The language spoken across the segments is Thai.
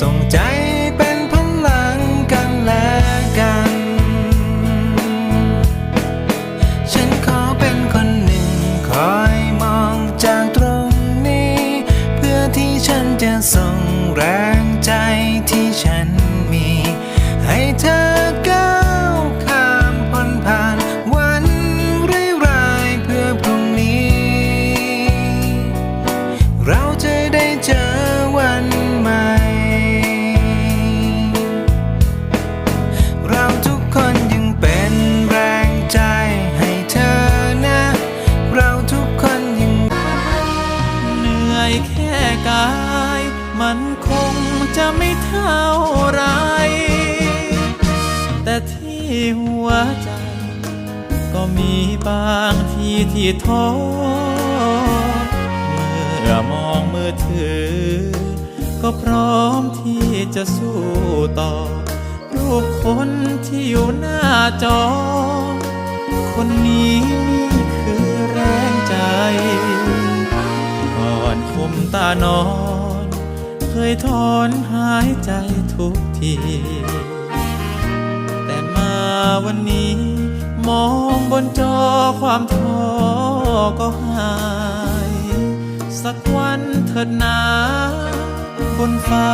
ส่งใจ แค่กาย มันคงจะไม่เท่าไร แต่ที่หัวใจ ก็มีบางทีที่ท้อเมื่อมองมือถือ ก็พร้อมที่จะสู้ต่อ รูปคนที่อยู่หน้าจอ คนนี้านอน เคยถอนหายใจทุกที แต่มาวันนี้ มองบนจอความท้อก็หาย สักวันเถิดนาบนฟ้า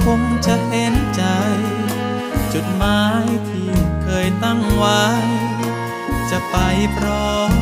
คงจะเห็นใจ จุดหมายที่เคยตั้งไว้ จะไปพร้อม